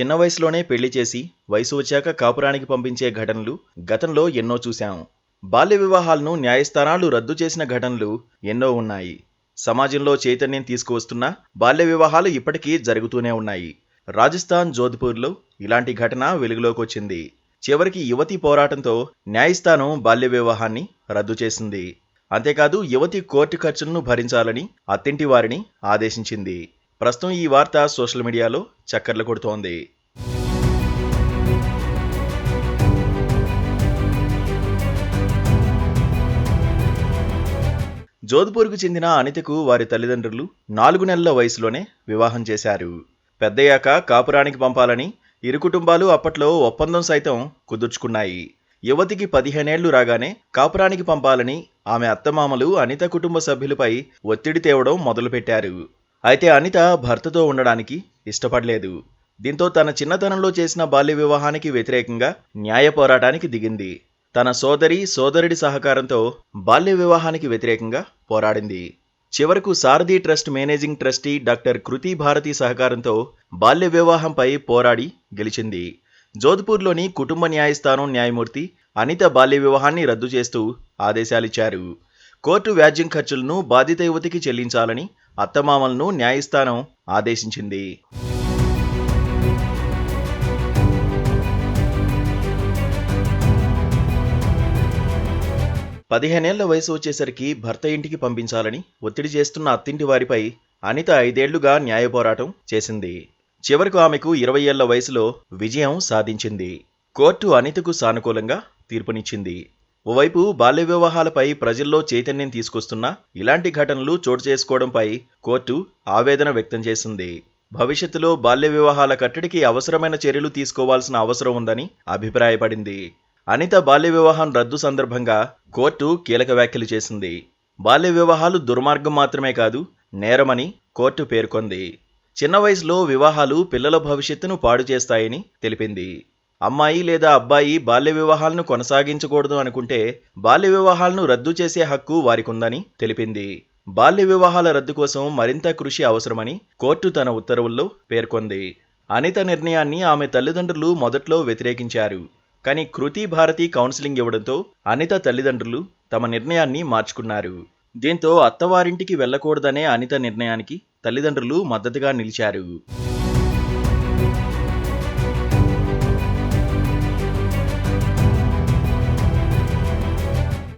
చిన్న వయసులోనే పెళ్ళి చేసి వయసు వచ్చాక కాపురానికి పంపించే ఘటనలు గతంలో ఎన్నో చూశాం. బాల్య వివాహాలను న్యాయస్థానాలు రద్దు చేసిన ఘటనలు ఎన్నో ఉన్నాయి. సమాజంలో చైతన్యం తీసుకువస్తున్న బాల్య వివాహాలు ఇప్పటికీ జరుగుతూనే ఉన్నాయి. రాజస్థాన్ జోధ్పూర్లో ఇలాంటి ఘటన వెలుగులోకొచ్చింది చివరికి యువతి పోరాటంతో న్యాయస్థానం బాల్య వివాహాన్ని రద్దు చేసింది. అంతేకాదు యువతి కోర్టు ఖర్చులను భరించాలని అత్తింటి వారిని ఆదేశించింది. ప్రస్తుతం ఈ వార్త సోషల్ మీడియాలో చక్కర్లు కొడుతోంది. జోధ్పూర్కు చెందిన అనితకు వారి తల్లిదండ్రులు నాలుగు నెలల వయసులోనే వివాహం చేశారు. పెద్దయ్యాక కాపురానికి పంపాలని ఇరు కుటుంబాలు అప్పట్లో ఒప్పందం సైతం కుదుర్చుకున్నాయి. యువతికి పదిహేనేళ్ళు రాగానే కాపురానికి పంపాలని ఆమె అత్తమామలు అనిత కుటుంబ సభ్యులపై ఒత్తిడి తేవడం మొదలుపెట్టారు. అయితే అనిత భర్తతో ఉండడానికి ఇష్టపడలేదు. దీంతో తన చిన్నతనంలో చేసిన బాల్య వివాహానికి వ్యతిరేకంగా న్యాయ పోరాటానికి దిగింది. తన సోదరి సోదరుడి సహకారంతో బాల్య వివాహానికి వ్యతిరేకంగా పోరాడింది. చివరకు Sarathi trust managing trustee doctor Kriti Bharati సహకారంతో బాల్య వివాహంపై పోరాడి గెలిచింది. జోధ్పూర్లోని కుటుంబ న్యాయస్థానం న్యాయమూర్తి అనిత బాల్య వివాహాన్ని రద్దు చేస్తూ ఆదేశాలిచ్చారు. కోర్టు వ్యాజ్యం ఖర్చులను బాధిత యువతికి చెల్లించాలని అత్తమామలను న్యాయస్థానం ఆదేశించింది. పదిహేనేళ్ళ వయసు వచ్చేసరికి భర్త ఇంటికి పంపించాలని ఒత్తిడి చేస్తున్న అత్తింటి వారిపై అనిత ఐదేళ్ళుగా న్యాయ పోరాటం చేసింది. చివరకు ఆమెకు ఇరవై ఏళ్ళ వయసులో విజయం సాధించింది. కోర్టు అనితకు సానుకూలంగా తీర్పునిచ్చింది. ఓవైపు బాల్య వివాహాలపై ప్రజల్లో చైతన్యం తీసుకొస్తున్న ఇలాంటి ఘటనలు చోటు చేసుకోవడంపై కోర్టు ఆవేదన వ్యక్తం చేసింది. భవిష్యత్తులో బాల్య వివాహాల కట్టడికి అవసరమైన చర్యలు తీసుకోవాల్సిన అవసరం ఉందని అభిప్రాయపడింది. అనిత బాల్య వివాహం రద్దు సందర్భంగా కోర్టు కీలక వ్యాఖ్యలు చేసింది. బాల్య వివాహాలు దుర్మార్గం మాత్రమే కాదు నేరమని కోర్టు పేర్కొంది. చిన్న వయసులో వివాహాలు పిల్లల భవిష్యత్తును పాడు చేస్తాయని తెలిపింది. అమ్మాయి లేదా అబ్బాయి బాల్య వివాహాలను కొనసాగించకూడదు అనుకుంటే బాల్య వివాహాలను రద్దు చేసే హక్కు వారికుందని తెలిపింది. బాల్య వివాహాల రద్దు కోసం మరింత కృషి అవసరమని కోర్టు తన ఉత్తర్వుల్లో పేర్కొంది. అనిత నిర్ణయాన్ని ఆమె తల్లిదండ్రులు మొదట్లో వ్యతిరేకించారు. కానీ కృతి భారతి కౌన్సిలింగ్ ఇవ్వడంతో అనిత తల్లిదండ్రులు తమ నిర్ణయాన్ని మార్చుకున్నారు. దీంతో అత్తవారింటికి వెళ్ళకూడదనే అనిత నిర్ణయానికి తల్లిదండ్రులు మద్దతుగా నిలిచారు.